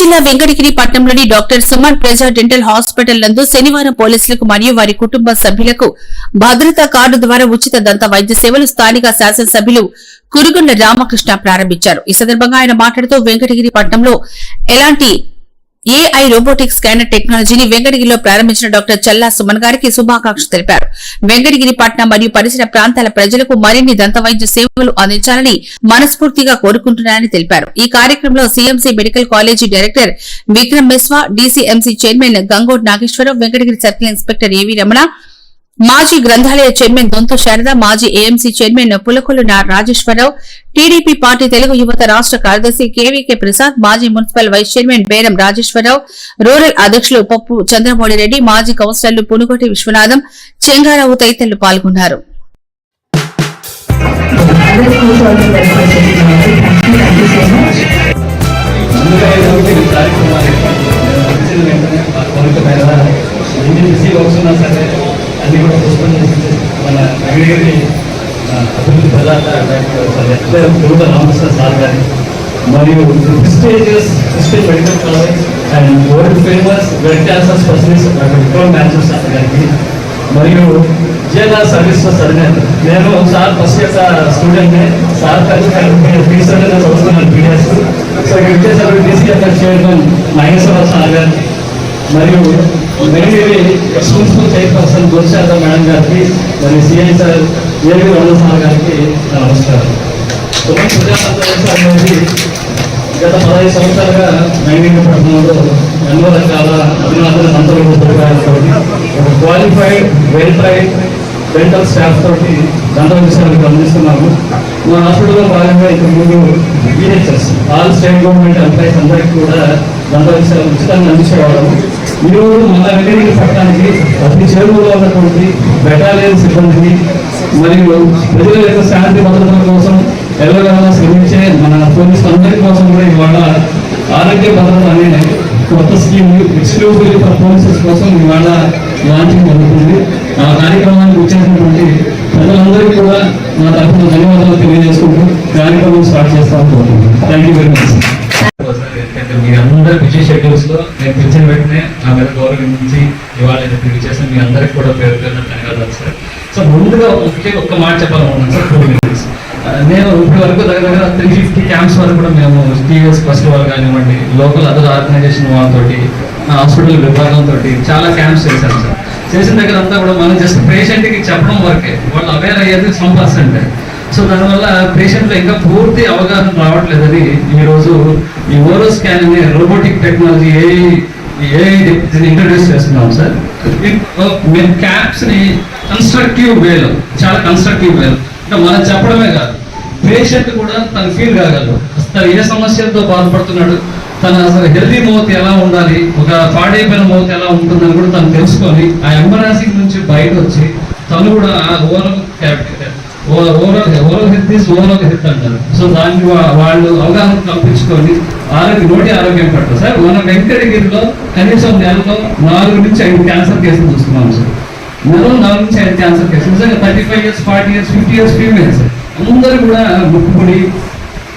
జిల్లా వెంకటగిరి పట్టణంలోని డాక్టర్ సుమన్ ప్రజా డెంటల్ హాస్పిటల్ నందు శనివారం పోలీసులకు మరియు వారి కుటుంబ సభ్యులకు భద్రతా కార్డు ద్వారా ఉచిత దంత వైద్య సేవలు స్థానిక శాసనసభ్యులు కురుగుండ రామకృష్ణ ప్రారంభించారు. ఈ సందర్భంగా ఆయన మాట్లాడుతూ వెంకటగిరి పట్టణంలో ఎలాంటి ఏఐ రోబోటిక్ స్కానర్ టెక్నాలజీని వెంకటగిరిలో ప్రారంభించిన డాక్టర్ చల్లా సుమన్ గారికి శుభాకాంక్షలు తెలిపారు. వెంకటగిరి పట్నం మరియు పరిసర ప్రాంతాల ప్రజలకు మరిన్ని దంత వైద్య సేవలు అందించాలని మనస్ఫూర్తిగా కోరుకుంటున్నారని తెలిపారు. ఈ కార్యక్రమంలో CMC medical college director Vikram మెస్వా DCMC chairman Gangod Nageswararao Venkatagiri circle inspector A V Ramana మాజీ గ్రంథాలయ చైర్మన్ దొంతు శారద మాజీ AMC chairman Pulakollu Rajeswararao TDP party Telugu యువత రాష్ట్ర కార్యదర్శి కేవీకే ప్రసాద్ మాజీ మున్సిపల్ వైస్ చైర్మన్ బేరం రాజేశ్వరరావు రూరల్ అధ్యక్షులు పప్పు చంద్రమౌళి రెడ్డి మాజీ కౌన్సిలర్లు పునుగోటి విశ్వనాథం చెంగారావు తదితరులు పాల్గొన్నారు. ముందుగా ఈరోజు అన్ని కూడా పోస్ట్పోన్ మన నగరికి అభివృద్ధి ప్రదాత డాక్టర్ తిరుమల రామకృష్ణ సార్ గారి మరియు prestigious Christian medical college and world famous blood cancer specialist doctor Vikram మ్యాన్సర్ sir గారికి మరియు జిఎల్ఆర్ సర్వీస్ చదివాను నేను సార్ ఫస్ట్ ఇయర్ స్టూడెంట్ని సార్ టీచర్ చదువుతున్నాను పీడిఎస్ సో ఇక్కడ వచ్చేసరికి టీసీఎఫ్ చైర్మన్ మహేశ్వర సార్ గారు మరియు Merigiri principal chairperson Gurusarada madam గారికి మరియు సిఐ సార్ ఏవి రమణ సార్ గారికి నా నమస్కారం. సుమన్ ప్రజాతంత్ర అనేది గత పదహైదు సంవత్సరాలుగా నైన్టీన్ పట్టణంలో ఎన్నో రకాల అభినందన సంతలో ఒక క్వాలిఫైడ్ వెరిఫైడ్ డెంటల్ స్టాఫ్ తోటి దంత విషయాలు అందిస్తున్నాము మా హాస్పిటల్లో భాగంగా ఇంతకు ముందు EHS all state government employees అందరికీ కూడా దంత ఉచితంగా అందించేవాళ్ళము ఈరోజు మన వెలిగిరి పట్టణానికి అతి చేరువలో ఉన్నటువంటి బెటాలియన్ సిబ్బందిని మరియు ప్రజల యొక్క శాంతి భద్రతల కోసం ఎల్లవేళలా శ్రమించే మన పోలీసులు అందరి కోసం కూడా ఇవాళ ఆరోగ్య భద్రత అనే కొత్త స్కీమ్ ఎక్స్క్లూజివ్లీ ఫర్ పోలీసెస్ కోసం ఇవాళ లాంచింగ్ జరుగుతుంది. ఆ కార్యక్రమానికి వచ్చేసినటువంటి ప్రజలందరికీ కూడా నా తరఫున ధన్యవాదాలు తెలియజేసుకుంటూ కార్యక్రమం స్టార్ట్ చేస్తాను కోరుకుంటున్నాను. థ్యాంక్ యూ వెరీ మచ్ మీ అందరి బిజీ షెడ్యూల్స్లో నేను పిలిచిన వెంటనే నా మీద గౌరవించి ఇవాళ పిలిచి చేసిన మీ అందరికి కూడా పేరు పేరు ధన్యవాదాలు సార్ సో ముందుగా ఒకే ఒక్క మాట చెప్పాలనుకున్నాను సార్ టూ మినిట్స్ నేను ఇప్పటి వరకు దగ్గర దగ్గర త్రీ ఫిఫ్టీ క్యాంప్స్ వరకు కూడా మేము టీవీఎస్ ఫస్ట్ వాళ్ళు కానివ్వండి లోకల్ అదర్ ఆర్గనైజేషన్ వాళ్ళతోటి హాస్పిటల్ విభాగంతో చాలా క్యాంప్స్ చేశాను సార్ చేసిన దగ్గర అంతా కూడా మనం జస్ట్ పేషెంట్కి చెప్పడం వరకే. వాళ్ళు అవేర్ అయ్యేది సమ్ పర్సెంట్ సో దానివల్ల పేషెంట్లో ఇంకా పూర్తి అవగాహన రావట్లేదని ఈరోజు ఈ ఓరో స్కాన్ అనే రోబోటిక్ టెక్నాలజీ ఏ ఏ ఇంట్రడ్యూస్ చేస్తున్నాం సార్. మేము క్యాప్స్ని కన్స్ట్రక్టివ్ వేలో చాలా కన్స్ట్రక్టివ్ వేలో. అంటే మనం చెప్పడమే కాదు పేషెంట్ కూడా తను ఫీల్ కాగలరు. తను ఏ సమస్యలతో బాధపడుతున్నాడు? తన అసలు హెల్దీ మౌత్ ఎలా ఉండాలి ఒక పాడైపోయిన మౌత్ ఎలా ఉంటుందని కూడా తను తెలుసుకొని ఆ ఎంబరాసింగ్ నుంచి బయట వచ్చి తను కూడా ఆ oral overall overall health is overall health అంటారు. సో దాన్ని వాళ్ళు అవగాహన కల్పించుకొని ఆరోగ్య నోటి ఆరోగ్యం పట్ల. సార్ మన వెంకటగిరిలో కనీసం నెలలో నాలుగు నుంచి ఐదు క్యాన్సర్ కేసులు చూస్తున్నాం సార్. నెలలో నాలుగు నుంచి ఐదు క్యాన్సర్ కేసులు. Sir thirty five years forty years fifty years females అందరూ కూడా ముక్కుపుడి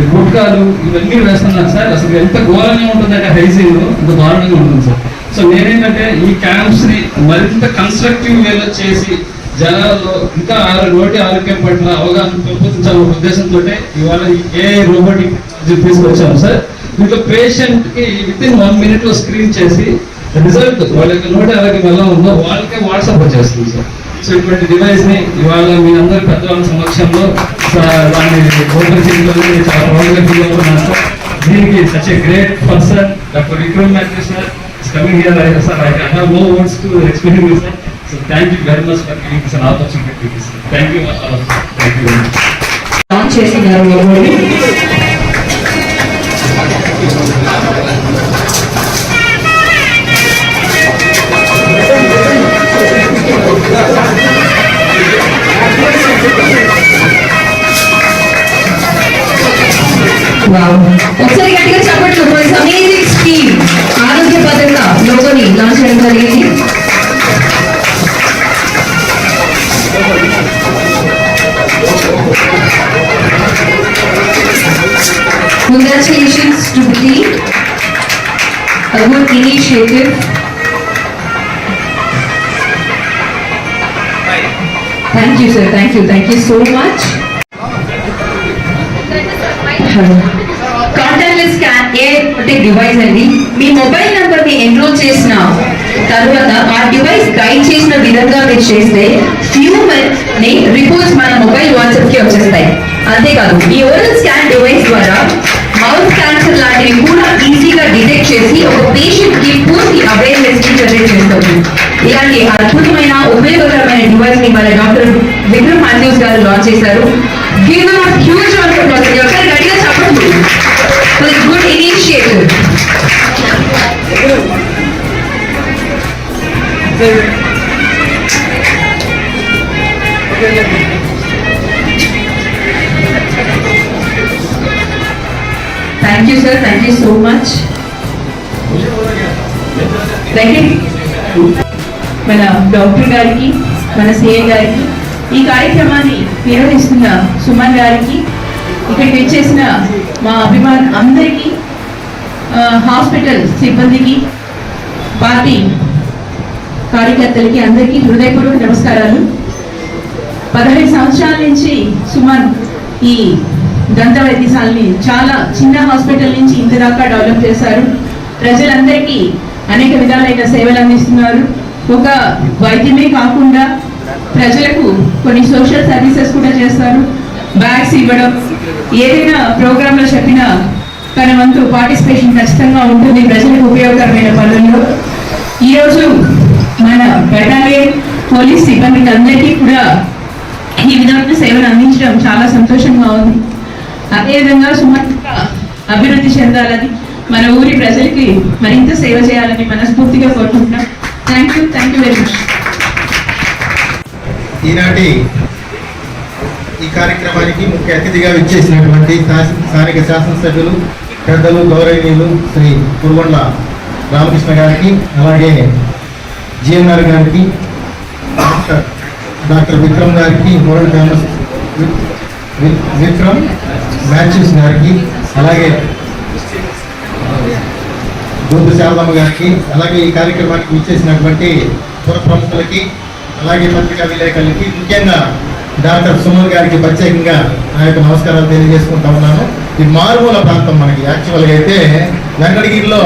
ఈ గుట్కాలు ఇవన్నీ వేస్తున్నారు సార్. అసలు ఎంత ఘోరంగా ఉంటుందంటే హైజీన్ అంత దారుణంగా ఉంటుంది సార్. సో నేనేంటంటే ఈ క్యాంప్స్ని మరింత కన్స్ట్రక్టివ్ వేలో చేసి జనాల్లో ఇంకా ఆరు నోటి ఆరోగ్యం పట్ల అవగాహన పెంపొందించాలనే ఉద్దేశంతో ఇవాళ ఏ రోబోటిక్ తీసుకొచ్చాము సార్. దీంట్లో పేషెంట్కి విత్ ఇన్ వన్ మినిట్లో స్క్రీన్ చేసి రిజల్ట్ వాళ్ళ యొక్క నోటి ఆరోగ్యం ఎలా ఉందో వాళ్ళకే వాట్సాప్ వచ్చేస్తుంది సార్. వచ్చినటువంటి డివైస్ని ఇవాళ మీ అందరు పెద్దవాళ్ళ సమక్షంలో చాలా ప్రౌడ్గా దీనికి such great person doctor Vikram మెత్రి sir coming here I sir I have no words to explain you sir so thank you very much for giving this opportunity thank you thank you చేసిన initiative. Thank you, sir. Thank you. Thank you so much. Contactless scan ఏ అంటే device అండి మీ mobile నంబర్ని enrol చేసిన తర్వాత ఆ device guide చేసిన విధంగా మీరు చేస్తే ఫ్యూ ని రిపోర్ట్స్ మన మొబైల్ వాట్సాప్కి వచ్చేస్తాయి అంతేకాదు ఈ ఓరల్ స్కాన్ డివైస్ ద్వారా మౌత్ క్యాన్సర్ లాంటివి కూడా ఈజీగా డిటెక్ట్ చేసి ఒక పేషెంట్కి పూర్తి అవేర్నెస్ని జనరేట్ చేస్తుంది. ఇలాంటి అద్భుతమైన ఉపయోగకరమైన డివైస్ని మన డాక్టర్ విక్రమ్ మాథ్యూస్ గారు లాంచ్ చేశారు. గివ్ హ్యూజ్ ఒకసారి గట్టిగా చెప్పండి. For this good initiative. Thank you, thank you sir you so much. Second, మన డాక్టర్ గారికి మన సీఎం గారికి ఈ కార్యక్రమాన్ని నిర్వహిస్తున్న సుమన్ గారికి ఇక్కడికి వచ్చేసిన మా అభిమాన్ అందరికీ హాస్పిటల్ సిబ్బందికి పార్టీ కార్యకర్తలకి అందరికీ హృదయపూర్వక నమస్కారాలు. పదహైదు సంవత్సరాల నుంచి సుమన్ ఈ దంత వైద్యశాలని చాలా చిన్న హాస్పిటల్ నుంచి ఇంత దాకా డెవలప్ చేశారు. ప్రజలందరికీ అనేక విధాలైన సేవలు అందిస్తున్నారు. ఒక వైద్యమే కాకుండా ప్రజలకు కొన్ని సోషల్ సర్వీసెస్ కూడా చేస్తారు. బ్యాగ్స్ ఇవ్వడం ఏదైనా ప్రోగ్రాంలో చెప్పినా తన వంతు పార్టిసిపేషన్ ఖచ్చితంగా ఉంటుంది. ప్రజలకు ఉపయోగకరమైన పనుల్లో. ఈరోజు మన బెటాలియన్ పోలీస్ సిబ్బందికి అందరికీ కూడా ఈ విధమైన సేవలు అందించడం చాలా సంతోషంగా ఉంది. అదేవిధంగా సుమంతగా అభివృద్ధి చెందాలని మన ఊరి ప్రజలకి మరింత సేవ చేయాలని మనస్ఫూర్తిగా కోరుకుంటున్నాం. Thank you thank you very much ఈనాటి ఈ కార్యక్రమానికి ముఖ్య అతిథిగా విచ్చేసినటువంటి స్థానిక శాసనసభ్యులు పెద్దలు గౌరవనీయులు శ్రీ కురువండ్ల రామకృష్ణ గారికి అలాగే జిఎన్ఆర్ గారికి డాక్టర్ డాక్టర్ విక్రమ్ గారికి వరల్డ్ ఫేమస్ విక్రమ్ మ్యాథ్యూస్ గారికి అలాగే దూత శారదమ్మ గారికి అలాగే ఈ కార్యక్రమానికి విచ్చేసినటువంటి పుర ప్రముఖులకి అలాగే పత్రికా విలేకరులకి ముఖ్యంగా డాక్టర్ సుమన్ గారికి ప్రత్యేకంగా నా యొక్క నమస్కారాలు తెలియజేసుకుంటా ఉన్నాను. ఈ మారుమూల ప్రాంతం మనకి యాక్చువల్గా అయితే వెంకటగిరిలో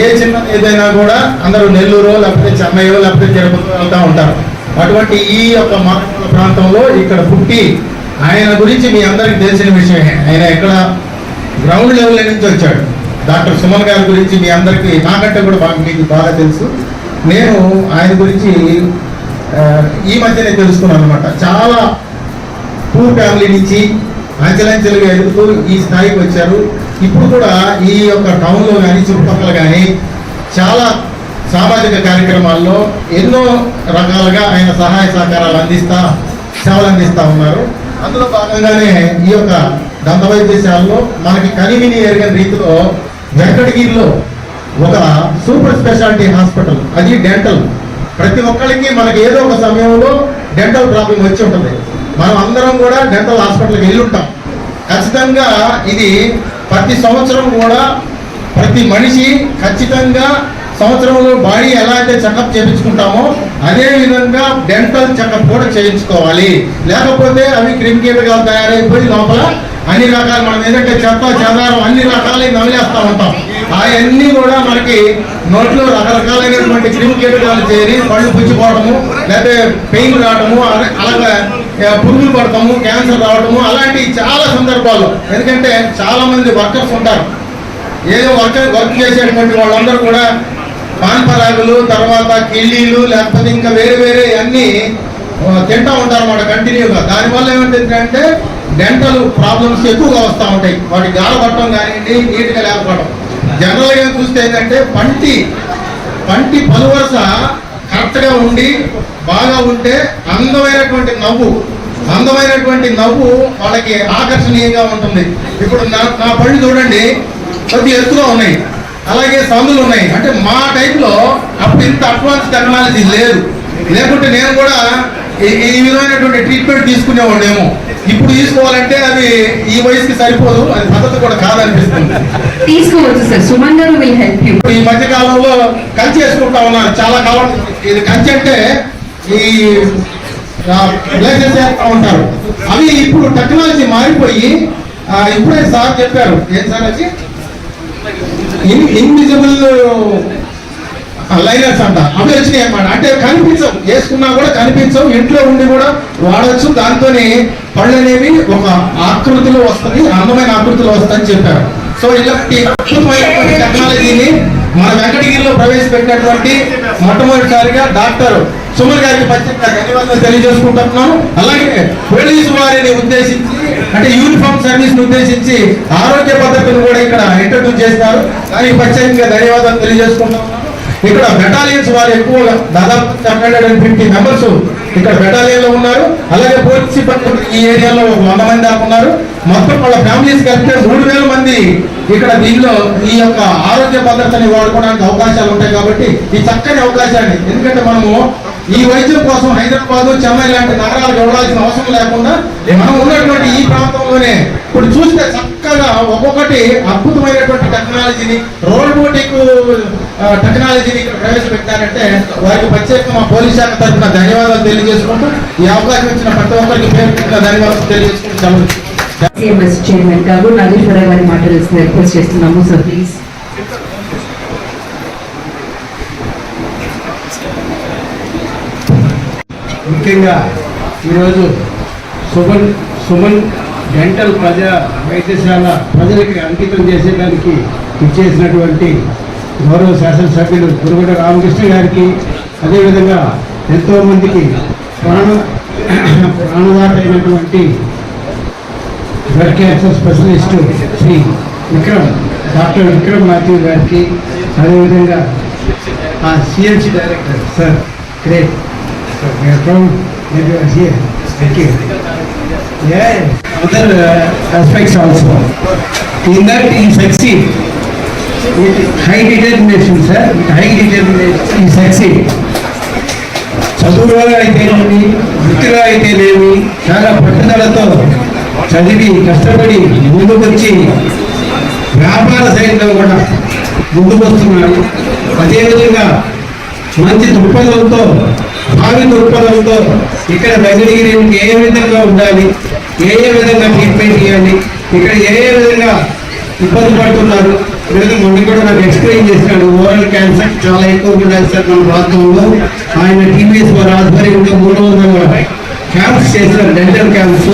ఏ చిన్న ఏదైనా కూడా అందరూ నెల్లూరు లేకపోతే చెన్నైయో లేకపోతే తిరుపతి వెళ్తూ ఉంటారు. అటువంటి ఈ యొక్క మారుమూల ప్రాంతంలో ఇక్కడ పుట్టి ఆయన గురించి మీ అందరికీ తెలిసిన విషయమే. ఆయన ఎక్కడ గ్రౌండ్ లెవెల్ నుంచి వచ్చాడు. డాక్టర్ సుమన్ గారి గురించి మీ అందరికీ నాకంటే కూడా బాగా మీకు బాగా తెలుసు. నేను ఆయన గురించి ఈ మధ్యనే తెలుసుకున్నాను అనమాట చాలా పూర్ ఫ్యామిలీ నుంచి అంచెలంచెలుగా ఎదుగుతూ ఈ స్థాయికి వచ్చారు. ఇప్పుడు కూడా ఈ యొక్క టౌన్లో కానీ చుట్టుపక్కల కానీ చాలా సామాజిక కార్యక్రమాల్లో ఎన్నో రకాలుగా ఆయన సహాయ సహకారాలు అందిస్తా సేవలు అందిస్తూ ఉన్నారు. అందులో భాగంగానే ఈ యొక్క దంత వైద్యశాలలో మనకి కనివిని ఎరగని రీతిలో వెంకటగిరిలో ఒక సూపర్ స్పెషాలిటీ హాస్పిటల్ అది డెంటల్. ప్రతి ఒక్కరికి మనకి ఏదో ఒక సమయంలో డెంటల్ ప్రాబ్లం వచ్చి ఉంటుంది. మనం అందరం కూడా డెంటల్ హాస్పిటల్కి వెళ్ళి ఉంటాం ఖచ్చితంగా ఇది ప్రతి సంవత్సరం కూడా ప్రతి మనిషి ఖచ్చితంగా సంవత్సరంలో బాడీ ఎలా అయితే చెకప్ చేయించుకుంటామో అదే విధంగా డెంటల్ చెకప్ కూడా చేయించుకోవాలి. లేకపోతే అవి క్రిమికీటకాలు తయారైపోయి లోపల అన్ని రకాలు మనం ఏదంటే చెత్త చెదారం అన్ని రకాలు నమిలేస్తూ ఉంటాం. అవన్నీ కూడా మనకి నోట్లో రకరకాలైనటువంటి క్రిమికీటకాలు చేరి పళ్ళు పుచ్చిపోవడము లేకపోతే పెయిన్ రావడము అలా- అలాగే పురుగులు పడతాము క్యాన్సర్ రావడము అలాంటి చాలా సందర్భాలు ఎందుకంటే చాలామంది వర్కర్స్ ఉంటారు. ఏదో వర్క్ వర్క్ చేసేటువంటి వాళ్ళందరూ కూడా పాన్పరాగులు తర్వాత కిళ్ళీలు లేకపోతే ఇంకా వేరే వేరే అన్ని తింటా ఉంటారు అన్నమాట కంటిన్యూగా. దానివల్ల ఏమంటుందంటే డెంటల్ ప్రాబ్లమ్స్ ఎక్కువగా వస్తూ ఉంటాయి. వాటి గాలి పట్టడం కానివ్వండి నీట్గా లేకపోవడం. జనరల్గా చూస్తే ఏంటంటే పంటి పంటి పలువరస కరెక్ట్గా ఉండి బాగా ఉంటే అందమైనటువంటి నవ్వు అందమైనటువంటి నవ్వు వాళ్ళకి ఆకర్షణీయంగా ఉంటుంది. ఇప్పుడు నా నా పళ్ళు చూడండి కొద్దిగా ఎత్తుగా ఉన్నాయి. అలాగే సందులు ఉన్నాయి. అంటే మా టైంలో అప్పుడు ఇంత అడ్వాన్స్ టెక్నాలజీ లేదు. లేకుంటే నేను కూడా ఈ- విధమైనటువంటి ట్రీట్మెంట్ తీసుకునేవాడేమో ఇప్పుడు తీసుకోవాలంటే అది ఈ వయసుకి సరిపోదు అది పద్ధతి కూడా కాదనిపిస్తుంది. తీసుకోవచ్చు సార్. సుమన్ గారు విల్ హెల్ప్ యూ ఇప్పుడు ఈ మధ్య కాలంలో కంచి వేసుకుంటా ఉన్నారు. చాలా కాలం ఇది కంచి అంటే ఈ వేస్తా ఉంటారు. అవి ఇప్పుడు టెక్నాలజీ మారిపోయి ఇప్పుడే సార్ చెప్పారు. ఏం సార్ అది? ఇన్విజిబుల్ లైనర్స్ uh, అంట. అవి వచ్చినాయి అనమాట అంటే కనిపించవు. వేసుకున్నా కూడా కనిపించవు. ఇంట్లో ఉండి కూడా వాడచ్చు. దాంతోని పళ్ళు అనేవి ఒక ఆకృతిలో వస్తుంది అందమైన ఆకృతిలో వస్తుందని చెప్పారు. సో ఇలాంటి అద్భుతమైనటువంటి టెక్నాలజీని మన వెంకటగిరిలో ప్రవేశపెట్టినటువంటి మొట్టమొదటిసారిగా డాక్టర్ సుమన్ గారికి ప్రత్యేక ధన్యవాదాలు తెలియజేసుకుంటున్నాను. అలాగే పోలీసు వారిని ఉద్దేశించి అంటే యూనిఫామ్ సర్వీస్ ఉద్దేశించి ఆరోగ్య పద్ధతిని కూడా ఇక్కడ ఇంట్రడ్యూస్ చేస్తారు. కానీ ప్రత్యేకంగా ధన్యవాదాలు తెలియజేసుకుంటున్నాను. ఇక్కడ బెటాలియన్స్ వారు ఎక్కువగా దాదాపు హండ్రెడ్ అండ్ ఫిఫ్టీ మెంబర్స్ ఇక్కడ బెటాలియన్లో ఉన్నారు. అలాగే పోలీస్ సిబ్బంది ఈ ఏరియాలో ఒక వంద మంది దాకా ఉన్నారు. మొత్తం వాళ్ళ ఫ్యామిలీస్ కలిపితే మూడు వేల మంది ఇక్కడ దీనిలో ఈ యొక్క ఆరోగ్య భద్రతని వాడుకోవడానికి అవకాశాలు ఉంటాయి కాబట్టి ఈ చక్కని అవకాశాన్ని. ఎందుకంటే మనము ఈ వైద్యం కోసం హైదరాబాద్ చెన్నై లాంటి నగరాలకు వెళ్ళాల్సిన అవసరం లేకుండా మనం ఉన్నటువంటి ఈ ప్రాంతంలోనే ఇప్పుడు చూస్తే చక్కగా ఒక్కొక్కటి అద్భుతమైనటువంటి టెక్నాలజీని రోబోటిక్ టెక్నాలజీని ఇక్కడ ప్రవేశపెట్టారంటే వారికి ప్రత్యేకంగా మా పోలీస్ శాఖ తరఫున ధన్యవాదాలు తెలియజేసుకుంటూ ఈ అవకాశం ఇచ్చిన ప్రతి ఒక్కరికి ధన్యవాదాలు తెలియజేసుకుంటూ సిఎంఎస్ చైర్మన్ గారు నాగేశ్వరరావు గారి మాటలు రిక్వెస్ట్ చేస్తున్నాము సార్ ప్లీజ్ ముఖ్యంగా ఈరోజు సుమన్ సుమన్ డెంటల్ ప్రజా వైద్యశాల ప్రజలకి అంకితం చేసేదానికి ఇచ్చేసినటువంటి గౌరవ శాసనసభ్యులు గురుగుడ రామకృష్ణ గారికి అదేవిధంగా ఎంతోమందికి ప్రాణ ప్రాణదాత అయినటువంటి blood cancer specialist Shri Vikram doctor Vikram Mathew గారికి అదేవిధంగా ఆ CMC director sir great sir we are proud that you are here. Thank you. Yeah, other uh, aspects also. In that he succeed. With high చదువులో అయితేనేమి వృత్తిలో అయితేనేమి చాలా పట్టుదలతో చదివి కష్టపడి ముందుకొచ్చి వ్యాపార సైడ్లో కూడా ముందుకొస్తున్నాడు అదేవిధంగా మంచి దృక్పథంతో భావి దృక్పథంతో ఇక్కడ దగ్గరికి ఏ విధంగా ఉండాలి ఏ ఏ విధంగా ట్రీట్మెంట్ చేయాలి ఇక్కడ ఏ ఏ విధంగా ఇబ్బంది పడుతున్నారు ఈరోజు మొన్న కూడా నాకు ఎక్స్ప్లెయిన్ చేసినాడు ఓరల్ క్యాన్సర్ చాలా ఎక్కువ ఉండాలి సార్ మన ప్రాంతంలో ఆయన టీవీఎస్ వారి ఆధ్వర్యంలో మూడు వందల క్యాంప్స్ చేశారు డెంటల్ క్యాంప్స్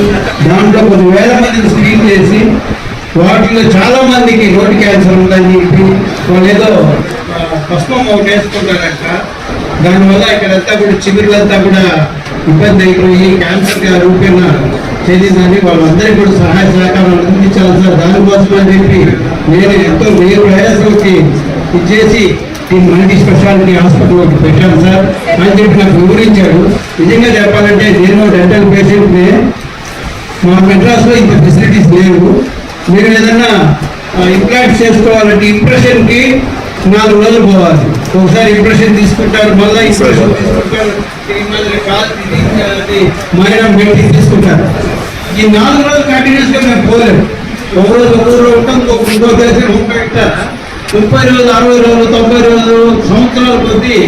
దాంట్లో కొన్ని వేల మందిని స్క్రీన్ చేసి వాటిలో చాలా మందికి నోటి క్యాన్సర్ ఉందని చెప్పి వాళ్ళు ఏదో ఆ, పుష్పం ఒకటి వేసుకుంటారంట. దానివల్ల ఇక్కడంతా కూడా చిగురులంతా కూడా ఇబ్బంది అయిపోయి క్యాన్సర్గా రూపేణ చెందిందని వాళ్ళందరికీ కూడా సహాయ సహకారాలు అందించాలి సార్. దానికోసం అని చెప్పి నేను ఎంతో వెయ్యి ప్రయాసంకి ఇచ్చేసి ఈ మల్టీ స్పెషాలిటీ హాస్పిటల్ ఒకటి పెట్టాను సార్. అని చెప్పి నాకు వివరించాడు నిజంగా చెప్పాలంటే నేను డెంటల్ పేషెంట్ని మా మెడ్రాస్లో ఇంత ఫెసిలిటీస్ లేవు. మీరు ఏదన్నా ఇంప్లాంట్ చేసుకోవాలంటే ఇంప్రెషన్కి నాలుగు రోజులు పోవాలి. ఒకసారి ఇంప్రెషన్ తీసుకుంటారు మళ్ళీ ఇంప్రెషన్ తీసుకుంటారు. మైనం పెట్టి తీసుకుంటారు. ఈ నాలుగు రోజులు కంటిన్యూస్గా మేము పోలేము. ఒక రోజు ఒక ఊళ్ళో ఉంటాం ఇంకొక ఇంకో దేశం ముప్పై ముప్పై రోజులు అరవై రోజులు తొంభై రోజులు సంవత్సరాల కొద్దీ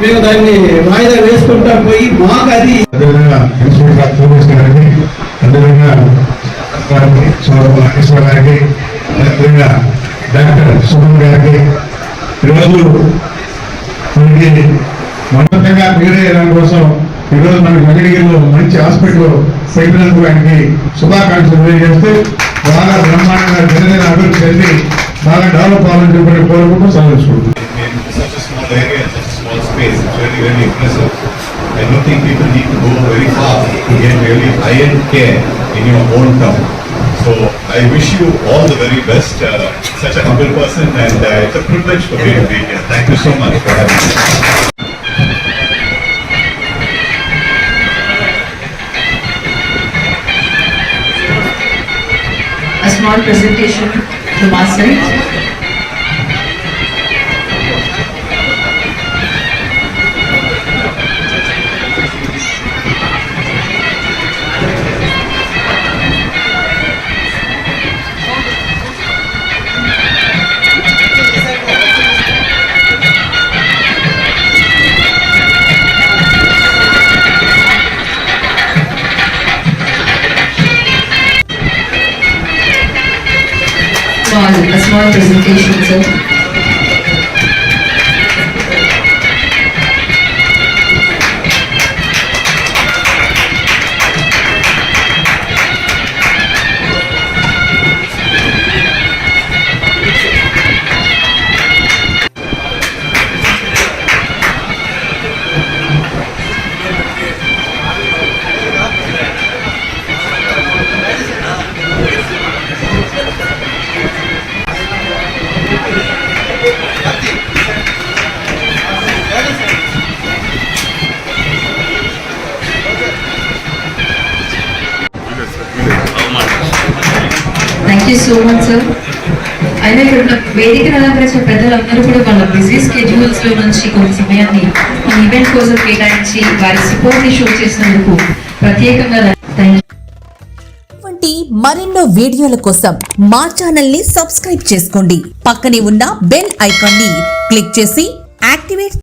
మేము దాన్ని వాయిదా వేసుకుంటా పోయి మాకు అది గారికి అదేవిధంగా డాక్టర్ సుమన్ గారికి ఈరోజు మనకి మొదటగా మీరే వేయడం కోసం ఈరోజు మనకి మంగళగిరిలో మంచి హాస్పిటల్ పెట్టినందుకు ఆయనకి శుభాకాంక్షలు తెలియజేస్తే బాగా బ్రహ్మాండంగా జనదేన అభివృద్ధి చెంది బాగా డెవలప్ అవ్వాలని చెప్పి కోరుకుంటూ సందర్శించుకుంటున్నాను I don't think people need to go very far to get really high-end care in your own town. So I wish you all the very best. Uh, such a humble person, and uh, it's a privilege for me to be here. Thank you so much for having me. A small presentation from our side. presentation, sir. You so much sir అయినా ఇక్కడ ఉన్న వేదిక అలంకరించిన పెద్దలందరూ కూడా వాళ్ళ busy స్కెడ్యూల్స్లో నుంచి కొంత సమయాన్ని ఈ ఈవెంట్ కోసం కేటాయించి వారి సపోర్ట్ని షో చేసినందుకు ప్రత్యేకంగా మరెన్నో వీడియోల కోసం మా ఛానల్ని సబ్స్క్రైబ్ చేసుకోండి. పక్కనే ఉన్న బెల్ ఐకాన్ని క్లిక్ చేసి